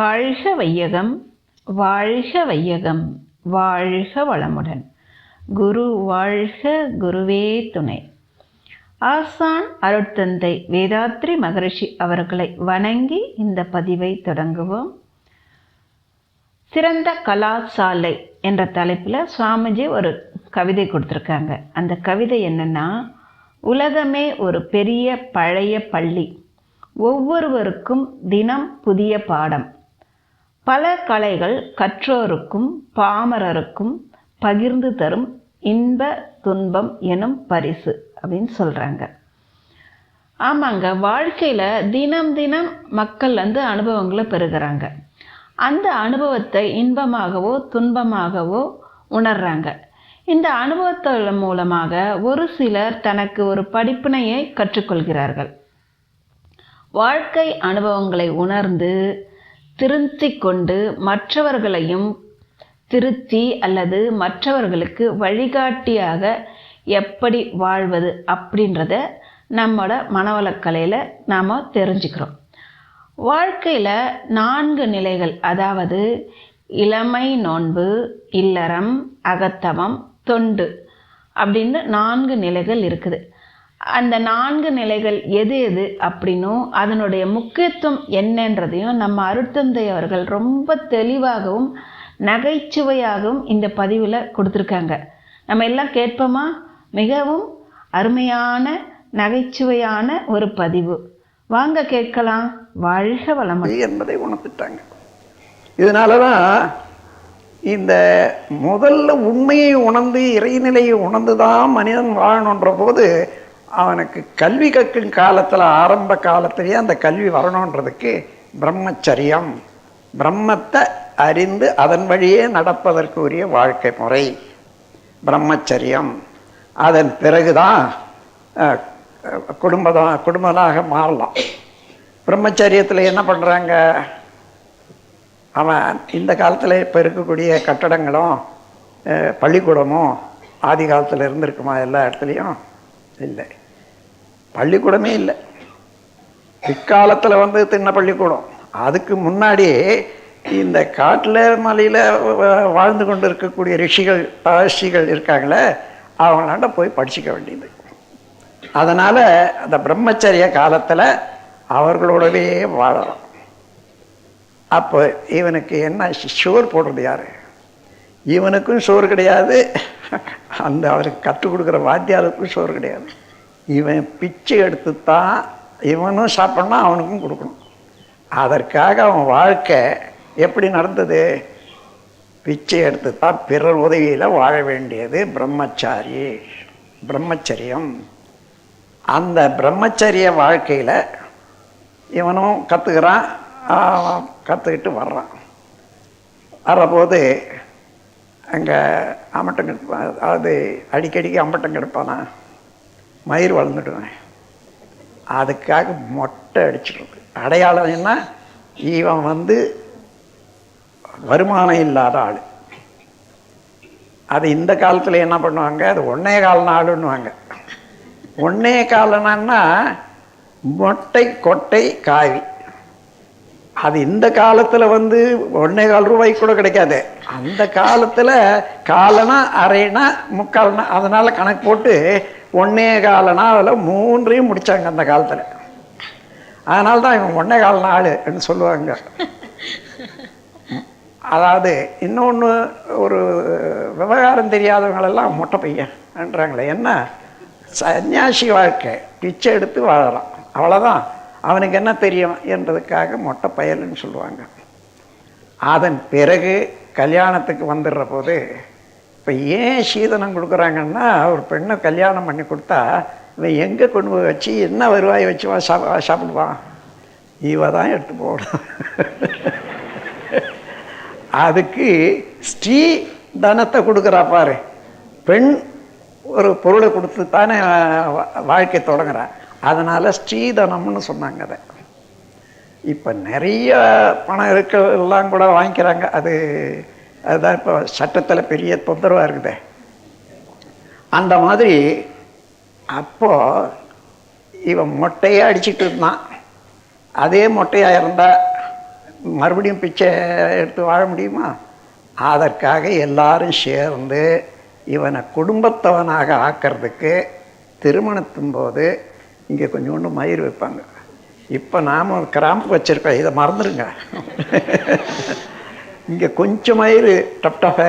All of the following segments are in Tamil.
வாழ்க வையகம் வாழ்க வையகம் வாழ்க வளமுடன். குரு வாழ்க குருவே துணை. ஆசான் அருட்தந்தை வேதாத்ரி மகரிஷி அவர்களை வணங்கி இந்த பதிவை தொடங்குவோம். சிறந்த கலாசாலை என்ற தலைப்பில் சுவாமிஜி ஒரு கவிதை கொடுத்துருக்காங்க. அந்த கவிதை என்னென்னா உலகமே ஒரு பெரிய பழைய பள்ளி. ஒவ்வொருவருக்கும் தினம் புதிய பாடம். பல கலைகள் கற்றோருக்கும் பாமரருக்கும் பகிர்ந்து தரும் இன்ப துன்பம் எனும் பரிசு அப்படின்னு சொல்கிறாங்க ஆமாங்க வாழ்க்கையில் தினம் தினம் மக்கள் வந்து அனுபவங்களை பெறுகிறாங்க. அந்த அனுபவத்தை இன்பமாகவோ துன்பமாகவோ உணர்றாங்க. இந்த அனுபவத்தின் மூலமாக ஒரு சிலர் தனக்கு ஒரு படிப்பினையை கற்றுக்கொள்கிறார்கள். வாழ்க்கை அனுபவங்களை உணர்ந்து திருத்திக் கொண்டு மற்றவர்களையும் திருத்தி அல்லது மற்றவர்களுக்கு வழிகாட்டியாக எப்படி வாழ்வது அப்படின்றத நம்மளோட மனவளக்கலையில் நாம் தெரிஞ்சுக்கிறோம். வாழ்க்கையில் நான்கு நிலைகள் அதாவது இளமை நோன்பு இல்லறம் அகத்தவம் தொண்டு அப்படின்னு நான்கு நிலைகள் இருக்குது. அந்த நான்கு நிலைகள் எது எது அப்படின்னும் அதனுடைய முக்கியத்துவம் என்னன்றதையும் நம்ம அருட்தந்தை அவர்கள் ரொம்ப தெளிவாகவும் நகைச்சுவையாகவும் இந்த பதிவில் கொடுத்துருக்காங்க. நம்ம எல்லாம் கேட்போமா? மிகவும் அருமையான நகைச்சுவையான ஒரு பதிவு. வாங்க கேட்கலாம். வாழ்க வளமுடன். என்பதை உணர்ந்துட்டாங்க இதனால தான் இந்த முதல்ல உண்மையை உணர்ந்து இறைநிலையை உணர்ந்து தான் மனிதன் வாழணுன்ற போது அவனுக்கு கல்வி கற்கும் காலத்தில் ஆரம்ப காலத்திலேயே அந்த கல்வி வரணுன்றதுக்கு பிரம்மச்சரியம். பிரம்மத்தை அறிந்து அதன் வழியே நடப்பதற்கு உரிய வாழ்க்கை முறை. பிரம்மச்சரியம். அதன் பிறகுதான் அஹ், குடும்பதான் குடும்பமாக மாறலாம். பிரம்மச்சரியத்தில் என்ன பண்ணுறாங்க அவன் இந்த காலத்தில் இப்போ இருக்கக்கூடிய கட்டடங்களும் பள்ளிக்கூடமும் ஆதி காலத்தில் இருந்திருக்குமா எல்லா இடத்துலையும்? இல்லை. பள்ளிக்கூடமே இல்லை. பிற்காலத்தில் வந்து தின்ன பள்ளிக்கூடம். அதுக்கு முன்னாடி இந்த காட்டில் மலையில் வாழ்ந்து கொண்டு இருக்கக்கூடிய ரிஷிகள் தகர்ஷிகள் இருக்காங்களே அவங்களாண்ட போய் படிச்சுக்க வேண்டியது. அதனால் அந்த பிரம்மச்சரிய காலத்தில் அவர்களோடவே வாழலாம் அப்போ இவனுக்கு என்ன சோறு போடுறது யார்? இவனுக்கும் சோறு கிடையாது. அந்த அவருக்கு கற்றுக் கொடுக்குற வாத்தியாருக்கும் சோறு கிடையாது. இவன் பிச்சை எடுத்து தான் இவனும் சாப்பிட்ணும் அவனுக்கும் கொடுக்கணும். அதற்காக அவன் வாழ்க்கை எப்படி நடந்தது? பிச்சை எடுத்து தான் பிறர் உதவியில் வாழ வேண்டியது பிரம்மச்சாரி பிரம்மச்சரியம். அந்த பிரம்மச்சரிய வாழ்க்கையில் இவனும் கற்றுக்கிறான் கற்றுக்கிட்டு வர்றான். வரபோது அங்கே அம்பட்டம் கெடுப்பான் அதாவது அடிக்கடிக்கு அம்பட்டம் கெடுப்பானா மயிர் வளர்ந்துடுவேன். அதுக்காக மொட்டை அடிச்சிடுறது. அடையாளம் என்ன? இவன் வந்து வருமானம் இல்லாத ஆள். அது இந்த காலத்தில் என்ன பண்ணுவாங்க? அது ஒன்னே கால நாளுன்னுவாங்க. ஒன்னே காலனா மொட்டை கொட்டை காவி. அது இந்த காலத்தில் வந்து ஒன்னே கால் ரூபாய்க்கு கூட கிடைக்காது. அந்த காலத்தில் காலனா அரைனா முக்கால்னா அதனால் கணக்கு போட்டு ஒன்னே காலனா அதில் மூன்றையும் முடித்தாங்க அந்த காலத்தில். அதனால தான் இவன் ஒன்னே கால் நாளுன்னு சொல்லுவாங்க. அதாவது இன்னொன்று ஒரு விவகாரம் தெரியாதவங்களெல்லாம் மொட்டை பையன்ன்றாங்களே என்ன? சன்னியாசி வாழ்க்கை பிச்சை எடுத்து வாழலாம் அவ்வளோதான் அவனுக்கு என்ன தெரியும் என்றதுக்காக மொட்டை பயலுன்னு சொல்லுவாங்க. அதன் பிறகு கல்யாணத்துக்கு வந்துடுற போது இப்போ ஏன் சீதனம் கொடுக்குறாங்கன்னா ஒரு பெண்ணை கல்யாணம் பண்ணி கொடுத்தா இவன் எங்கே கொண்டு போய் வச்சு என்ன வருவாய் வச்சு வா சாப் சாப்பிடுவான் இவ தான் எடுத்து போகணும் அதுக்கு ஸ்ரீ தனத்தை கொடுக்குறா பாரு. பெண் ஒரு பொருளை கொடுத்து தானே வா- வாழ்க்கை தொடங்குறா. அதனால் ஸ்ரீதனம்னு சொன்னாங்க அதை. இப்போ நிறைய பணம் இருக்க எல்லாம் கூட வாங்கிக்கிறாங்க. அது அதுதான் இப்போ சட்டத்தில் பெரிய தொந்தரவாக இருக்குதே. அந்த மாதிரி அப்போ இவன் மொட்டையை அடிச்சிட்டு இருந்தான். அதே மொட்டையாக இருந்தால் மறுபடியும் பிச்சை எடுத்து வாழ முடியுமா? அதற்காக எல்லாரும் சேர்ந்து இவனை குடும்பத்தவனாக ஆக்கிறதுக்கு திருமணத்தின் போது இங்கே கொஞ்சோண்டு மயிர் வைப்பாங்க. இப்போ நாம் கிராம்பு வச்சுருக்கோம். இதை மறந்துடுங்க. இங்கே கொஞ்சம் மயிர் டப் டப்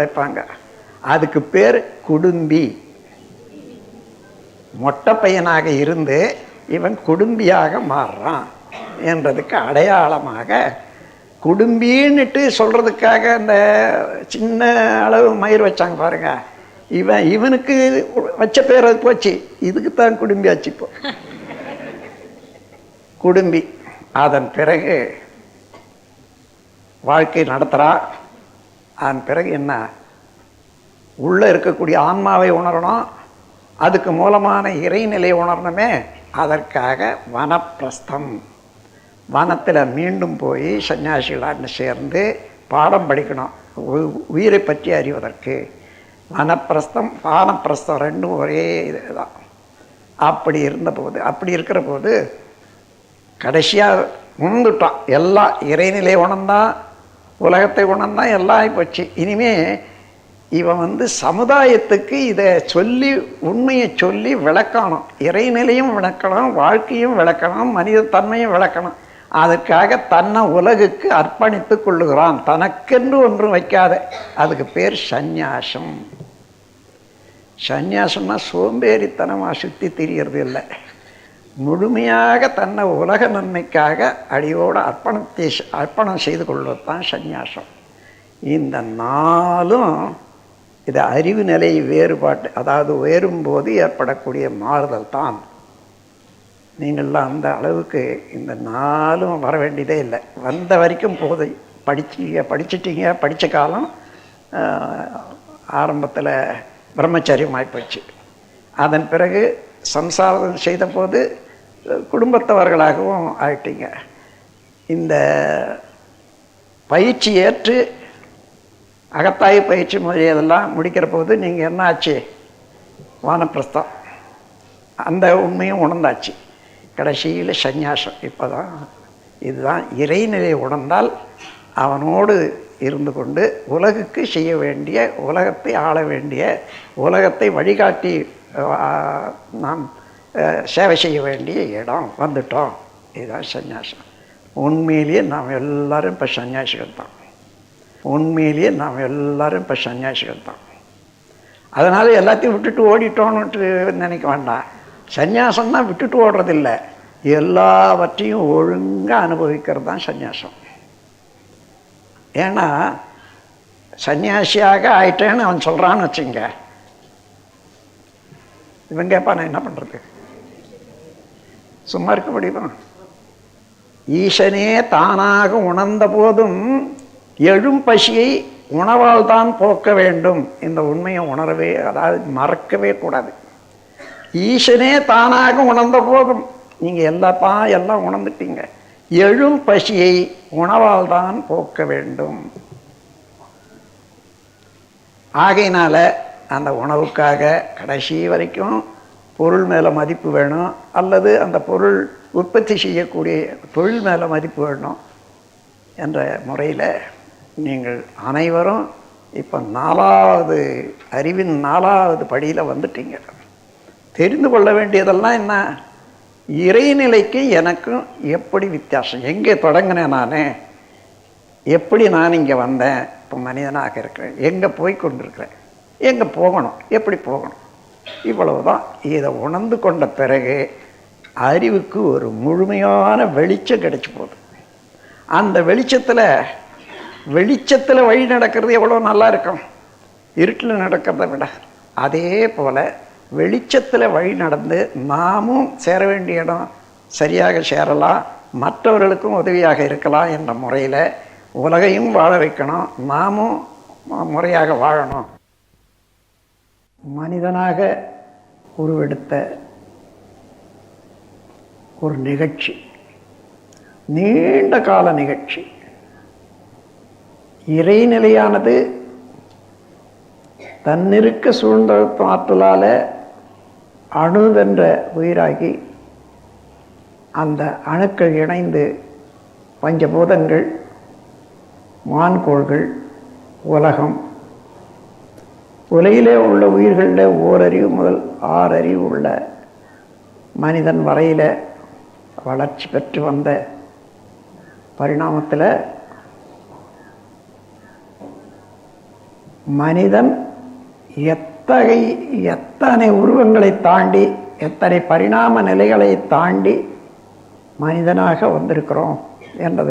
வைப்பாங்க. அதுக்கு பேர் குடும்பி. மொட்டை பையனாக இருந்து இவன் குடும்பியாக மாறுறான் என்றதுக்கு அடையாளமாக குடும்பின்னுட்டு சொல்கிறதுக்காக அந்த சின்ன அளவு மயிர் வச்சாங்க பாருங்க. இவன் இவனுக்கு வச்ச பேர் அது போச்சு. இதுக்கு தான் குடும்பியாச்சு இப்போ. குடும்பி. அதன் பிறகு வாழ்க்கை நடத்துகிறா அதன் பிறகு என்ன? உள்ளே இருக்கக்கூடிய ஆன்மாவை உணரணும். அதுக்கு மூலமான இறைநிலை உணரணுமே. அதற்காக வனப்பிரஸ்தம். வனத்தில் மீண்டும் போய் சன்னியாசிகளான்னு சேர்ந்து பாடம் படிக்கணும். உ- உயிரை பற்றி அறிவதற்கு. வனப்பிரஸ்தம் வானப்பிரஸ்தம் ரெண்டும் ஒரே இதுதான். அப்படி இருந்தபோது அப்படி இருக்கிற போது கடைசியாக உணர்ந்துட்டான். எல்லாம் இறைநிலை உணர்ந்தான். உலகத்தை உணர்ந்தான் எல்லாம் போச்சு இனிமே இவன் வந்து சமுதாயத்துக்கு இதை சொல்லி உண்மையை சொல்லி விளக்கணும். இறைநிலையும் விளக்கணும் வாழ்க்கையும் விளக்கணும் மனிதத்தன்மையும் விளக்கணும். அதற்காக தன்னை உலகுக்கு அர்ப்பணித்து கொள்ளுகிறான். தனக்கென்று ஒன்றும் வைக்காத. அதுக்கு பேர் சந்நியாசம். சந்நியாசம்னா சோம்பேறித்தனமாக சுற்றி திரியறது இல்லை முழுமையாக தன்னை உலக நன்மைக்காக அடியோடு அர்ப்பணத்தை அர்ப்பணம் செய்து கொள்வது தான் சந்நியாசம். இந்த நாளும் இது அறிவு நிலை வேறுபாட்டு அதாவது உயரும்போது ஏற்படக்கூடிய மாறுதல் தான். நீங்கள்லாம் அந்த அளவுக்கு இந்த நாளும் வர வேண்டியதே இல்லை. வந்த வரைக்கும் போதை படிச்சீங்க படிச்சிட்டீங்க படித்த காலம் ஆரம்பத்தில் பிரம்மச்சரியம் ஆகிப்போச்சு அதன் பிறகு சம்சாரம் செய்த போது குடும்பத்தவர்களாகவும் ஆயிட்டீங்க. இந்த பயிற்சி ஏற்று அகத்தாய் பயிற்சி முறையதெல்லாம் முடிக்கிற போது நீங்கள் என்ன ஆச்சு? வானப்பிரஸ்தம். அந்த உண்மையும் உணர்ந்தாச்சு. கடைசியில் சந்நியாசம். இப்போ தான் இதுதான் இறைநிலை உணர்ந்தால் அவனோடு இருந்து கொண்டு உலகுக்கு செய்ய வேண்டிய உலகத்தை ஆள வேண்டிய உலகத்தை வழிகாட்டி நாம் சேவை செய்ய வேண்டிய இடம் வந்துட்டோம் இதுதான் சந்நியாசம் உண்மையிலேயே நாம் எல்லோரும் இப்போ சன்னியாசிகள் தான் உண்மையிலேயே நாம் எல்லாரும் இப்போ சன்னியாசிகள் தான் அதனால் எல்லாத்தையும் விட்டுட்டு ஓடிட்டோன்னுட்டு நினைக்க வேண்டாம் சந்நியாசம்னா விட்டுட்டு ஓடுறதில்ல எல்லாவற்றையும் ஒழுங்காக அனுபவிக்கிறது தான் சந்நியாசம் ஏன்னா சன்னியாசியாக ஆயிட்டேன்னு அவன் சொல்கிறான்னு வச்சுங்க இவன் கேட்பா நான் என்ன பண்ணுறது சும்மா இருக்க முடியுமா? ஈசனே தானாக உணர்ந்த போதும் எழும் பசியை உணவால் தான் போக்க வேண்டும் இந்த உண்மையை உணரவே அதாவது மறக்கவே கூடாது. ஈசனே தானாக உணர்ந்த போதும் நீங்கள் எல்லாப்பா எல்லாம் உணர்ந்துட்டீங்க. எழும் பசியை உணவால் தான் போக்க வேண்டும். ஆகையினால அந்த உணவுக்காக கடைசி வரைக்கும் பொருள் மேலே மதிப்பு வேணும் அல்லது அந்த பொருள் உற்பத்தி செய்யக்கூடிய தொழில் மேலே மதிப்பு வேணும் என்ற முறையில் நீங்கள் அனைவரும் இப்போ நாலாவது அறிவின் நாலாவது படியில் வந்துட்டீங்க. தெரிந்து கொள்ள வேண்டியதெல்லாம் என்ன? இறைநிலைக்கு எனக்கும் எப்படி வித்தியாசம்? எங்கே தொடங்கினேன் நான்? எப்படி நான் இங்கே வந்தேன்? இப்போ மனிதனாக இருக்கிறேன். எங்கே போய் கொண்டிருக்கிறேன்? எங்கே போகணும்? எப்படி போகணும்? இவ்வளவு தான் இதை உணர்ந்து கொண்ட பிறகு அறிவுக்கு ஒரு முழுமையான வெளிச்சம் கிடைச்சி போகுது. அந்த வெளிச்சத்தில் வெளிச்சத்தில் வழி நடக்கிறது எவ்வளோ நல்லா இருக்கும். இருட்டில் நடக்கிறத விட. அதே போல் வெளிச்சத்தில் வழி நடந்து நாமும் சேர வேண்டிய இடம் சரியாக சேரலாம். மற்றவர்களுக்கும் உதவியாக இருக்கலாம் என்ற முறையில் உலகையும் வாழ வைக்கணும். நாமும் முறையாக வாழணும். மனிதனாக உருவெடுத்த ஒரு நிகழ்ச்சி. நீண்ட கால நிகழ்ச்சி. இறைநிலையானது தன்னிருக்க சூழ்ந்த ஆற்றலால் அணுதென்ற உயிராகி அந்த அணுக்கள் இணைந்து பஞ்சபூதங்கள் மான்கோள்கள் உலகம் உலகிலே உள்ள உயிர்களில் ஓரறிவு முதல் ஆறறிவு உள்ள மனிதன் வரையில் வளர்ச்சி பெற்று வந்த பரிணாமத்தில் மனிதன் எத்தகை எத்தனை உருவங்களை தாண்டி எத்தனை பரிணாம நிலைகளை தாண்டி மனிதனாக வந்திருக்கிறோம் என்றது.